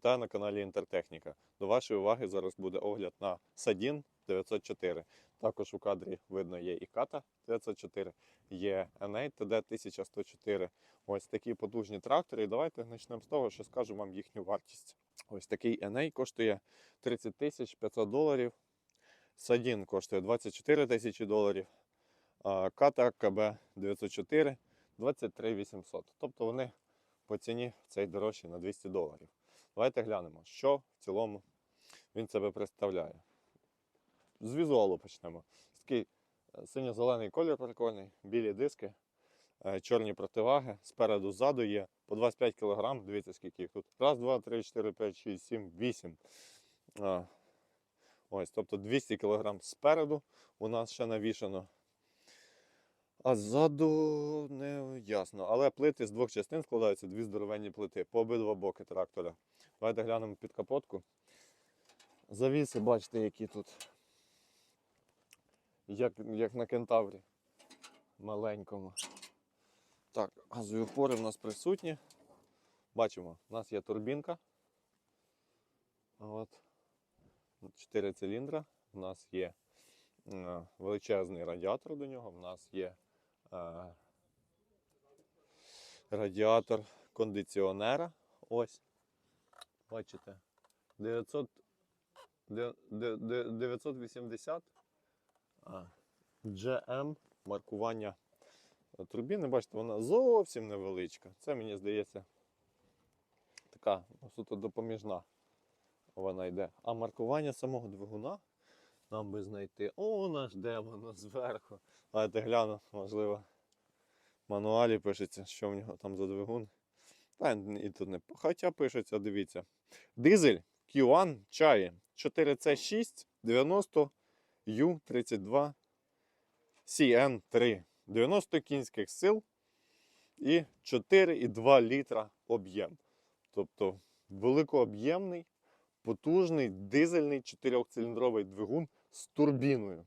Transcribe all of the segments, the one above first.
Вітаю на каналі Інтертехніка. До вашої уваги зараз буде огляд на Садін 904. Також у кадрі видно є і Ката 904, є Еней ТД 1104. Ось такі потужні трактори. І давайте почнемо з того, що скажу вам їхню вартість. Ось такий Еней коштує 30 тисяч 500 доларів. Садін коштує 24 тисячі доларів. а Ката КБ 904 23 800. Тобто вони по ціні цей дорожчий на 200 доларів. Давайте глянемо, що в цілому він себе представляє. З візуалу почнемо. Такий е, синьо-зелений колір прикольний, білі диски, е, чорні противаги. Спереду ззаду є по 25 кг. Дивіться, скільки їх тут. Раз, два, три, чотири, п'ять, шість, сім, вісім. А, Ось, тобто 200 кг спереду у нас ще навішано. А ззаду не ясно. Але плити з двох частин складаються дві здоровенні плити по обидва боки трактора. Давайте глянемо під капотку. Завіси, бачите, які тут. Як, як на кентаврі. Маленькому. Так, газові опори в нас присутні. Бачимо, у нас є турбінка. От. Чотири циліндра. У нас є е, величезний радіатор до нього. У нас є радіатор кондиціонера. Ось. Бачите. 900, де- де- де- 980 GM маркування турбіни. Бачите, вона зовсім невеличка. Це мені здається така ну, суто допоміжна вона йде. А маркування самого двигуна нам би знайти. О, наш де воно зверху. Давайте гляну, можливо, в мануалі пишеться, що в нього там за двигун. Та і тут не. Хоча пишеться, дивіться. Дизель Q1 чає 4C6 90 U32 CN3. 90 кінських сил і 4,2 літра об'єм. Тобто великооб'ємний, потужний дизельний 4-циліндровий двигун з турбіною.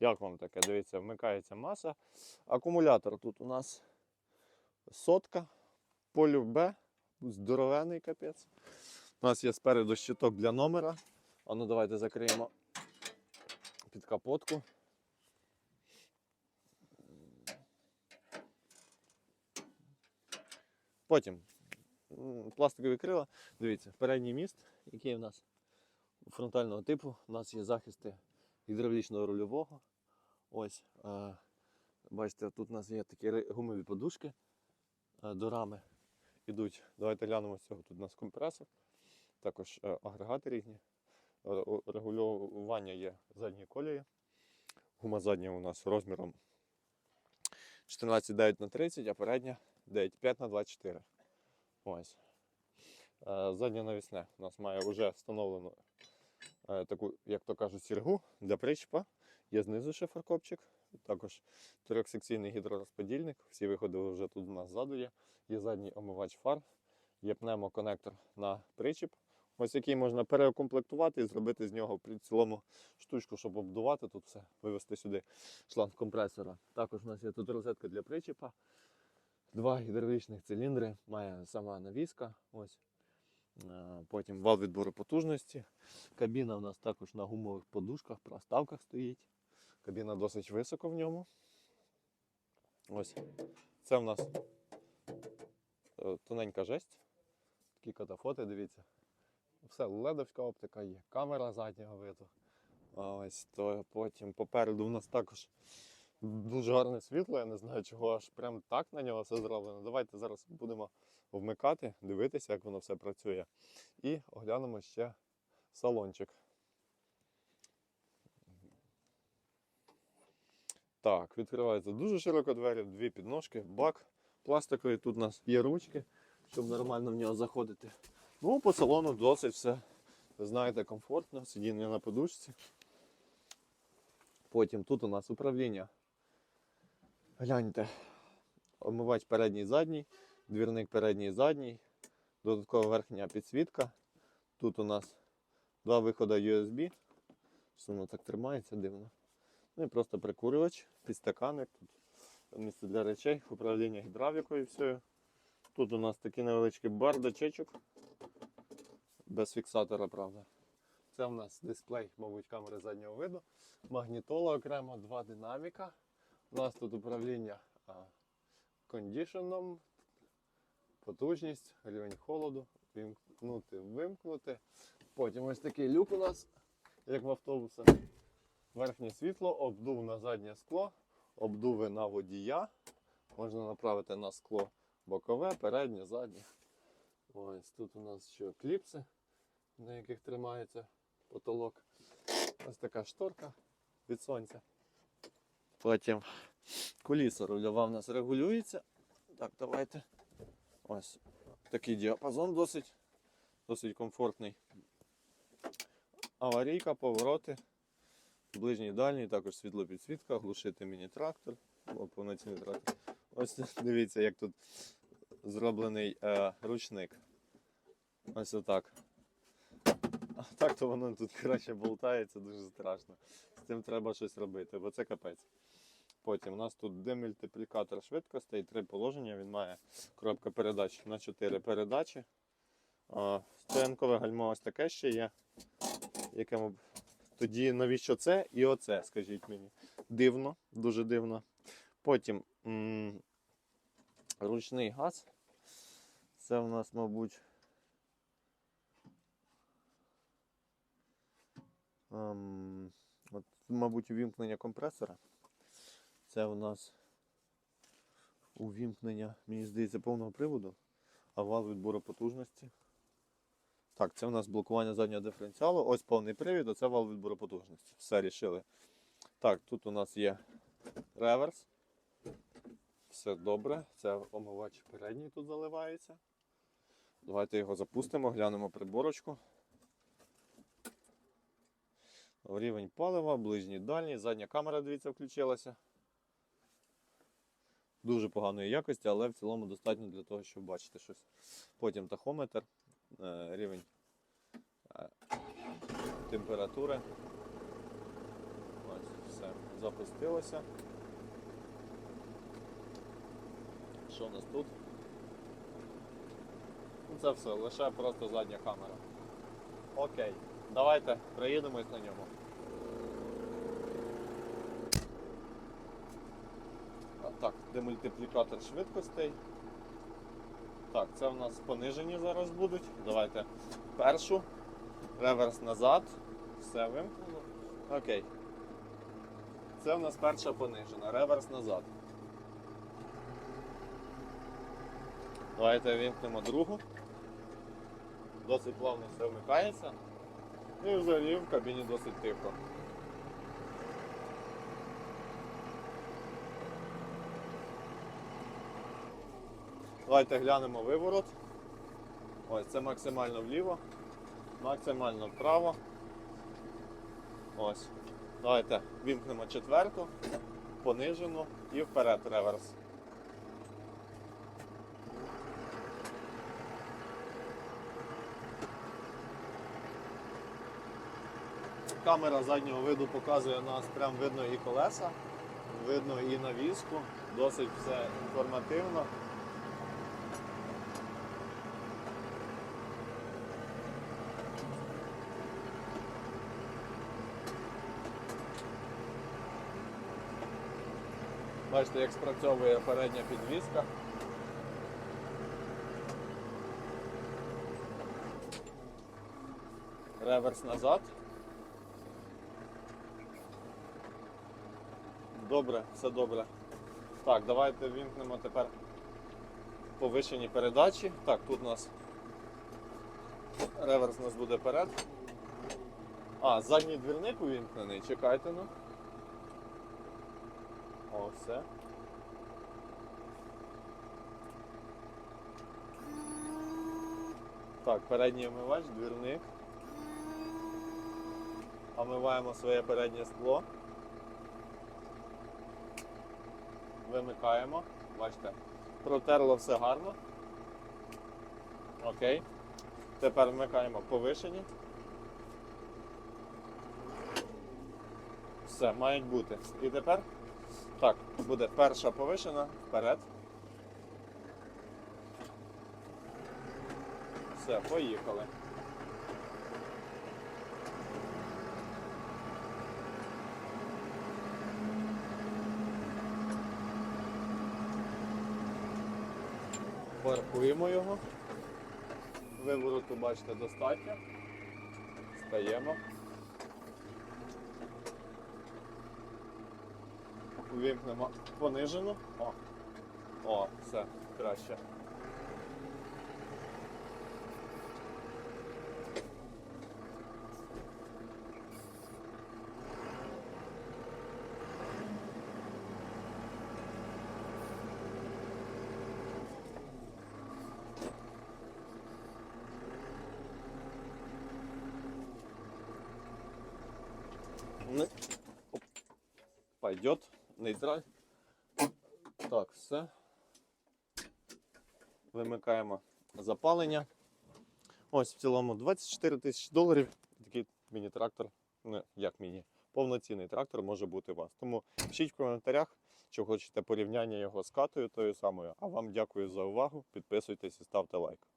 Як вам таке? Дивіться, вмикається маса. Акумулятор тут у нас сотка, полюбе, здоровений капець. У нас є спереду щиток для номера. А ну давайте закриємо під капотку. Потім пластикові крила. Дивіться, передній міст, який в нас фронтального типу. У нас є захисти гідравлічного рульового. Ось, е, бачите, тут у нас є такі гумові подушки е, до рами ідуть. Давайте глянемо з цього. Тут у нас компресор, також е, агрегати різні. Регулювання є задньої колії. Гума задня у нас розміром 14,9 на 30, а передня 9,5 на 24. Ось. Заднє навісне у нас має вже встановлену е, таку, як то кажуть, сіргу для причепа. Є знизу ще фаркопчик, також трьохсекційний гідророзподільник. Всі виходи вже тут у нас ззаду є. Є задній омивач фар, є пневмоконектор на причіп, ось який можна переукомплектувати і зробити з нього при цілому штучку, щоб обдувати тут все, вивести сюди шланг компресора. Також у нас є тут розетка для причіпа. Два гідравлічних циліндри, має сама навіска. Ось. Е, Потім вал відбору потужності. Кабіна у нас також на гумових подушках, проставках стоїть. Кабіна досить високо в ньому. Ось. Це в нас е, тоненька жесть. Такі катафоти, дивіться. Все, ледовська оптика є, камера заднього виду. Ось то потім попереду у нас також дуже гарне світло. Я не знаю, чого аж прям так на нього все зроблено. Давайте зараз будемо вмикати, дивитися, як воно все працює. І оглянемо ще салончик. Так, відкриваються дуже широко двері, дві підножки, бак пластиковий. Тут у нас є ручки, щоб нормально в нього заходити. Ну, по салону досить все, ви знаєте, комфортно, сидіння на подушці. Потім тут у нас управління. Гляньте, омивач передній задній, двірник передній і задній, додаткова верхня підсвітка. Тут у нас два виходи USB. Що воно так тримається дивно. Ну і просто прикурювач, підстаканник, тут місце для речей, управління гідравлікою і все. Тут у нас такий невеличкий бардачечок. Без фіксатора, правда. Це в нас дисплей, мабуть, камери заднього виду. Магнітола окремо, два динаміка. У нас тут управління кондішеном, потужність, рівень холоду, вімкнути, вимкнути. Потім ось такий люк у нас, як в автобусах. Верхнє світло, обдув на заднє скло, обдуви на водія. Можна направити на скло бокове, переднє, заднє. Ось тут у нас ще кліпси, на яких тримається потолок. Ось така шторка від сонця. Потім коліса рульова в нас регулюється. Так, давайте. Ось такий діапазон досить, досить комфортний. Аварійка, повороти, ближній дальній, також світлопідсвітка, глушити міні-трактор, повноцінний трактор. Ось дивіться, як тут зроблений е, ручник. Ось отак. А так то воно тут краще болтається, дуже страшно. З цим треба щось робити, бо це капець. Потім у нас тут демультиплікатор швидкостей, три положення. Він має коробка передач на 4 передачі. Стоянкове гальмо ось таке ще є. Якому... Тоді навіщо це і оце, скажіть мені. Дивно, дуже дивно. Потім м- ручний газ. Це у нас, мабуть. Ем, от, мабуть, увімкнення компресора. Це у нас увімкнення, мені здається, повного приводу, а вал відбору потужності. Так, це у нас блокування заднього диференціалу. Ось повний привід, а це вал відбору потужності. Все рішили. Так, тут у нас є реверс. Все добре. Це омивач передній тут заливається. Давайте його запустимо, глянемо приборочку. Рівень палива, ближній дальній, задня камера, дивіться, включилася. Дуже поганої якості, але в цілому достатньо для того, щоб бачити щось. Потім тахометр, е, рівень е, температури. Ось, все, запустилося. Що у нас тут? Ну, Це все, лише просто задня камера. Окей, давайте приїдемось на ньому. Так, демультиплікатор швидкостей. Так, це в нас понижені зараз будуть. Давайте першу. Реверс назад. Все вимкнено. Окей. Це в нас перша понижена. Реверс назад. Давайте вимкнемо другу. Досить плавно все вмикається. І взагалі в кабіні досить тихо. Давайте глянемо виворот. Ось це максимально вліво, максимально вправо. Ось. Давайте вімкнемо четверту, понижену і вперед реверс. Камера заднього виду показує нас, прям видно і колеса, видно і навіску, досить все інформативно. Бачите, як спрацьовує передня підвіска. Реверс назад. Добре, все добре. Так, давайте вімкнемо тепер повишені передачі. Так, тут у нас реверс у нас буде перед. А, задній двірник увімкнений, чекайте ну. О, все. Так, передній омивач, двірник. Омиваємо своє переднє скло. Вимикаємо. Бачите, протерло все гарно. Окей. Тепер вмикаємо повишені. Все, мають бути. І тепер так, буде перша повишена вперед. Все, поїхали. Паркуємо його. Вивороту, бачите, достатньо. Стаємо. Увімкнемо понижену. О, О, все, краще. Пойдет. Нейтраль. Так, все. Вимикаємо запалення. Ось в цілому 24 тисячі доларів. Такий міні-трактор, ну як міні, повноцінний трактор може бути у вас. Тому пишіть в коментарях, чи хочете порівняння його з катою тою самою. А вам дякую за увагу. Підписуйтесь і ставте лайк.